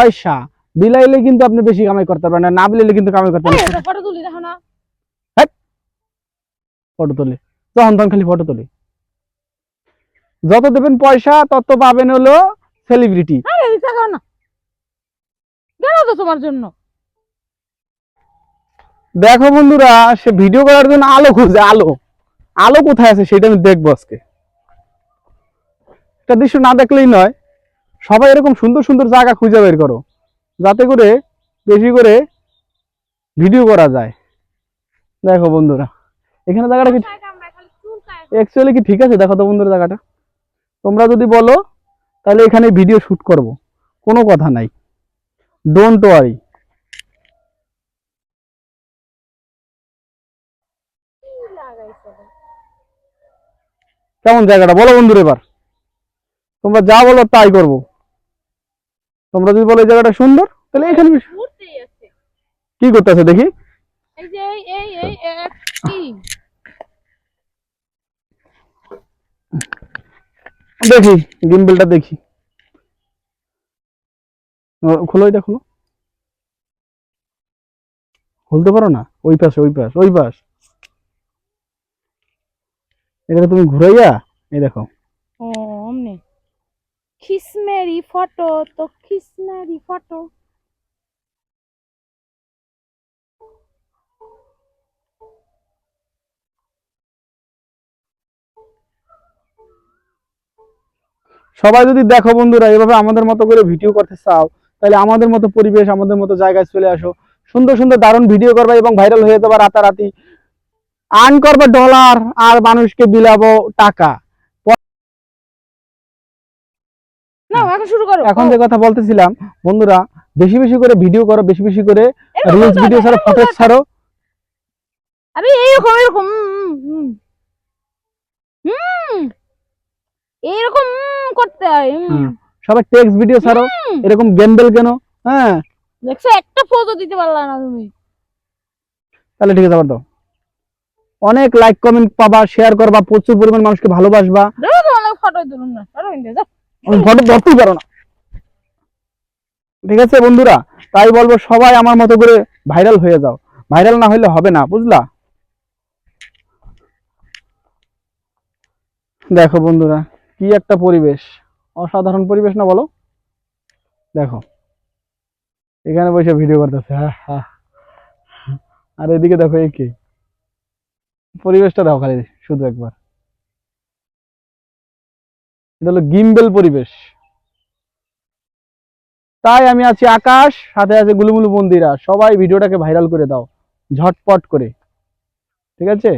পয়সা। বিলাইলে কিন্তু আপনি বেশি কামাই করতে পারবেন না বিলাইলে কিন্তু কামাই করতে পারবেন ফটো তুলি দেখো না। ফটো তোলে। যখন তখন খালি ফটো তোলে। যত দেবেন পয়সা তত পাবেন হলো সেলিব্রিটি আরে রিক্সা খাও না। গেল তো তোমার জন্য। দেখো বন্ধুরা সে ভিডিও করার জন্য আলো খুঁজে আলো। আলো কোথায় আছে সেটা আমি দেখব আজকে। একটা দৃশ্য না দেখলেই নয়। সবাই এরকম সুন্দর সুন্দর জায়গা খুঁজে বের করো যাতে করে বেশি করে ভিডিও করা যায়। দেখো বন্ধুরা এখানে জায়গাটা কি অ্যাকচুয়ালি কি ঠিক আছে? দেখো তো বন্ধুরা জায়গাটা। তোমরা যদি বলো তাহলে এখানে ভিডিও শুট করব। কোনো কথা নাই। ডোন্ট ওয়ারি কেমন জায়গাটা? বলো বন্ধুরা এবার। তোমরা যা বলো তাই করব। তোমরা যদি বলো এই জায়গাটা সুন্দর তাহলে এখানে কি করতেছে দেখি। দেখি গিম্বেলটা দেখি। খোলো এটা খোলো। খুলতে পারো না? ওই পাশে ওই পাশ ওই পাশ। এটা তুমি ঘুরাইয়া এই দেখো। খিসমেরি ফটো, তো খিসমেরি ফটো। সবাই যদি দেখো বন্ধুরা, এভাবে আমাদের মতো করে ভিডিও করতে চাও, তাহলে আমাদের মতো পরিবেশ, আমাদের মতো জায়গায় চলে আসো। সুন্দর সুন্দর, দারুণ ভিডিও করবা এবং ভাইরাল হয়ে যাবা রাতারাতি। আর্ন করবা ডলার আর মানুষকে বিলাবো টাকা। এখন শুরু করো। এখন যে কথা বলতেছিলাম বন্ধুরা বেশি বেশি করে ভিডিও করো বেশি বেশি করে রিলস ভিডিও ছাড়ো ফটো ছাড়ো। আরে এইরকম এরকম। হুম এইরকম করতে হয় সবাই টেক্সট ভিডিও ছাড়ো। এরকম গেমবেল কেন? হ্যাঁ। দেখছ একটা ফটো দিতে পারলা না তুমি। তাহলে ঠিক আছে আবার দাও। অনেক লাইক কমেন্ট পাবা শেয়ার করবা প্রচুর পরিমাণ মানুষকে ভালোবাসবা। ফটো তুলুন না। ফটো ধরতেই পারো না। ঠিক আছে বন্ধুরা? তাই বলব সবাই আমার মতো করে ভাইরাল হয়ে যাও। ভাইরাল না হলে হবে না, বুঝলা? দেখো বন্ধুরা, কি একটা পরিবেশ। অসাধারণ পরিবেশ না বলো? দেখো। এখানে বসে ভিডিও করতেছে আর এদিকে দেখো এই কি? পরিবেশটা দেখো খালি, শুধু একবার। এটা হলো গিম্বেল পরিবেশ। তাই আমি আছি আকাশ, সাথে আছে গুলুমুলু মন্দিরা। সবাই ভিডিওটাকে ভাইরাল করে দাও, ঝটপট করে। ঠিক আছে?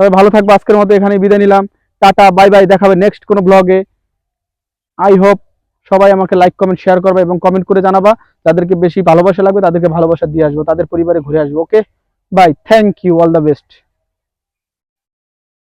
সবাই ভালো থাকব, আজকের মতো এখানে বিদায় নিলাম। টাটা, বাই বাই, দেখাবে নেক্সট কোনো ব্লগে আই হোপ সবাই আমাকে লাইক কমেন্ট শেয়ার করবে এবং কমেন্ট করে জানাবা। তাদেরকে বেশি ভালোবাসা লাগবে, তাদেরকে ভালোবাসা দিয়ে আসব, তাদের পরিবারে ঘুরে আসব okay bye thank you all the best